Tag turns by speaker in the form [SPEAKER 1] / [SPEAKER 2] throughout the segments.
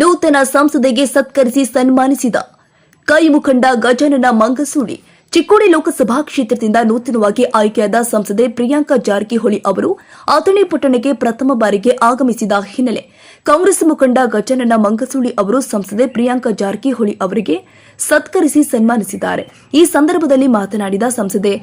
[SPEAKER 1] ನೂತನ ಸಂಸದೆಗೆ ಸತ್ಕರಿಸಿ ಸನ್ಮಾನಿಸಿದ ಕೈ ಮುಖಂಡ ಗಜಾನನ ಮಂಗಸೂಳಿ ಚಿಕ್ಕೋಡಿ ಲೋಕಸಭಾ ಕ್ಷೇತ್ರದಿಂದ ನೂತನವಾಗಿ ಆಯ್ಕೆಯಾದ ಸಂಸದೆ ಪ್ರಿಯಾಂಕಾ ಜಾರಕಿಹೊಳಿ ಅವರು ಅಥಣಿ ಪಟ್ಟಣಕ್ಕೆ ಪ್ರಥಮ ಬಾರಿಗೆ ಆಗಮಿಸಿದ ಹಿನ್ನೆಲೆ ಕಾಂಗ್ರೆಸ್ ಮುಖಂಡ ಗಜಾನನ ಮಂಗಸೂಳಿ ಅವರು ಸಂಸದೆ ಪ್ರಿಯಾಂಕಾ ಜಾರಕಿಹೊಳಿ ಅವರಿಗೆ ಸತ್ಕರಿಸಿ ಸನ್ಮಾನಿಸಿದ್ದಾರೆ. ಈ ಸಂದರ್ಭದಲ್ಲಿ ಮಾತನಾಡಿದ ಸಂಸದೆ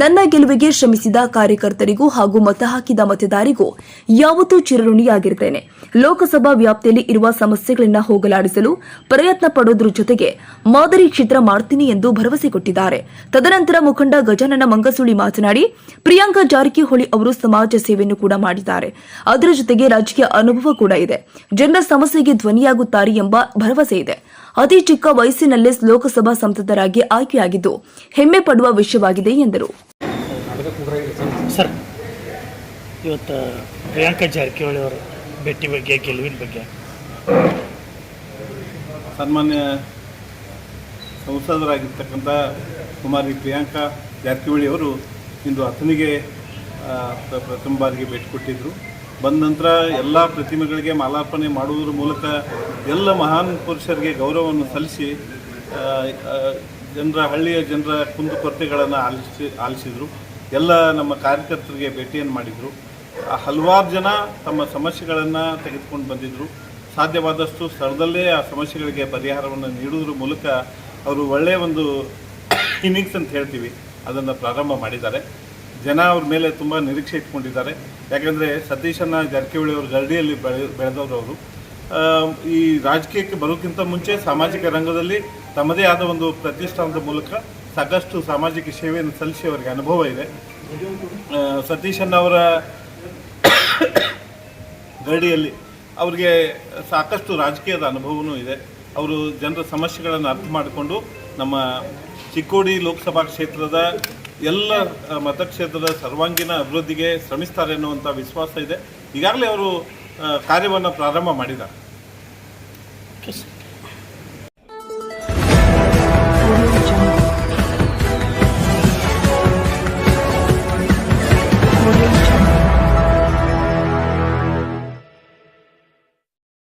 [SPEAKER 1] ನನ್ನ ಗೆಲುವಿಗೆ ಶ್ರಮಿಸಿದ ಕಾರ್ಯಕರ್ತರಿಗೂ ಹಾಗೂ ಮತ ಹಾಕಿದ ಮತದಾರಿಗೂ ಯಾವತ್ತೂ ಚಿರಋಣಿಯಾಗಿರುತ್ತೇನೆ ಲೋಕಸಭಾ ವ್ಯಾಪ್ತಿಯಲ್ಲಿ ಇರುವ ಸಮಸ್ಯೆಗಳನ್ನ ಹೋಗಲಾಡಿಸಲು ಪ್ರಯತ್ನ ಪಡೋದ್ರ ಜೊತೆಗೆ ಮಾದರಿ ಕ್ಷೇತ್ರ ಮಾಡ್ತೀನಿ ಎಂದು ಭರವಸೆ ಕೊಟ್ಟಿದ್ದಾರೆ. ತದನಂತರ ಮುಖಂಡ ಗಜಾನನ ಮಂಗಸುಳಿ ಮಾತನಾಡಿ, ಪ್ರಿಯಾಂಕಾ ಜಾರಕಿಹೊಳಿ ಅವರು ಸಮಾಜ ಸೇವೆಯನ್ನು ಕೂಡ ಮಾಡಿದ್ದಾರೆ. ಅದರ ಜೊತೆಗೆ ರಾಜಕೀಯ ಅನುಭವ ಕೂಡ ಇದೆ. ಜನರ ಸಮಸ್ಯೆಗೆ ಧ್ವನಿಯಾಗುತ್ತಾರೆ ಎಂಬ ಭರವಸೆ ಇದೆ. ಅತಿ ಚಿಕ್ಕ ವಯಸ್ಸಿನಲ್ಲೇ ಲೋಕಸಭಾ ಸಂಸದರಾಗಿ ಆಯ್ಕೆಯಾಗಿದ್ದು ಹೆಮ್ಮೆ ಪಡುವ ವಿಷಯವಾಗಿದೆ ಎಂದರು.
[SPEAKER 2] ಸರ್ ಇವತ್ತು ಪ್ರಿಯಾಂಕಾ ಜಾರಕಿಹೊಳಿ ಅವರ ಭೇಟಿ ಬಗ್ಗೆ ಗೆಲುವಿನ ಬಗ್ಗೆ.
[SPEAKER 3] ಸನ್ಮಾನ್ಯ ಸಂಸದರಾಗಿರ್ತಕ್ಕಂಥ ಕುಮಾರಿ ಪ್ರಿಯಾಂಕಾ ಜಾರಕಿಹೊಳಿ ಅವರು ಇಂದು ಅತನಿಗೆ ಪ್ರಥಮ ಬಾರಿಗೆ ಭೇಟಿ ಕೊಟ್ಟಿದ್ದರು ಬಂದ ನಂತರ ಎಲ್ಲ ಪ್ರತಿಮೆಗಳಿಗೆ ಮಾಲಾರ್ಪಣೆ ಮಾಡುವುದರ ಮೂಲಕ ಎಲ್ಲ ಮಹಾನ್ ಪುರುಷರಿಗೆ ಗೌರವವನ್ನು ಸಲ್ಲಿಸಿ ಜನರ ಹಳ್ಳಿಯ ಜನರ ಕುಂದುಕೊರತೆಗಳನ್ನು ಆಲಿಸಿ, ಆಲಿಸಿದರು. ಎಲ್ಲ ನಮ್ಮ ಕಾರ್ಯಕರ್ತರಿಗೆ ಭೇಟಿಯನ್ನು ಮಾಡಿದರು. ಹಲವಾರು ಜನ ತಮ್ಮ ಸಮಸ್ಯೆಗಳನ್ನು ತೆಗೆದುಕೊಂಡು ಬಂದಿದ್ದರು ಸಾಧ್ಯವಾದಷ್ಟು ಸ್ಥಳದಲ್ಲೇ ಆ ಸಮಸ್ಯೆಗಳಿಗೆ ಪರಿಹಾರವನ್ನು ನೀಡುವುದರ ಮೂಲಕ ಅವರು ಒಳ್ಳೆಯ ಒಂದು ಇನ್ನಿಂಗ್ಸ್ ಅಂತ ಹೇಳ್ತೀವಿ. ಅದನ್ನು ಪ್ರಾರಂಭ ಮಾಡಿದ್ದಾರೆ. ಜನ ಅವ್ರ ಮೇಲೆ ತುಂಬ ನಿರೀಕ್ಷೆ ಇಟ್ಕೊಂಡಿದ್ದಾರೆ. ಯಾಕೆಂದರೆ ಸತೀಶನ್ನ ಜಾರಕಿಹೊಳಿ ಅವರು ಗರಡಿಯಲ್ಲಿ ಬೆಳೆ, ಬೆಳೆದವರು ಅವರು. ಈ ರಾಜಕೀಯಕ್ಕೆ ಬರೋಕ್ಕಿಂತ ಮುಂಚೆ ಸಾಮಾಜಿಕ ರಂಗದಲ್ಲಿ ತಮ್ಮದೇ ಆದ ಒಂದು ಪ್ರತಿಷ್ಠಾನದ ಮೂಲಕ ಸಾಕಷ್ಟು ಸಾಮಾಜಿಕ ಸೇವೆಯನ್ನು ಸಲ್ಲಿಸಿ ಅವರಿಗೆ ಅನುಭವ ಇದೆ. ಸತೀಶನ್ ಅವರ ಗರಡಿಯಲ್ಲಿ ಅವರಿಗೆ ಸಾಕಷ್ಟು ರಾಜಕೀಯದ ಅನುಭವವೂ ಇದೆ. ಅವರು ಜನರ ಸಮಸ್ಯೆಗಳನ್ನು ಅರ್ಥ ಮಾಡಿಕೊಂಡು ನಮ್ಮ ಚಿಕ್ಕೋಡಿ ಲೋಕಸಭಾ ಕ್ಷೇತ್ರದ ಎಲ್ಲ ಮತಕ್ಷೇತ್ರದ ಸರ್ವಾಂಗೀಣ ಅಭಿವೃದ್ಧಿಗೆ ಶ್ರಮಿಸ್ತಾರೆ ಅನ್ನುವಂಥ ವಿಶ್ವಾಸ ಇದೆ. ಈಗಾಗಲೇ ಅವರು ಕಾರ್ಯವನ್ನು ಪ್ರಾರಂಭ ಮಾಡಿದ್ದಾರೆ.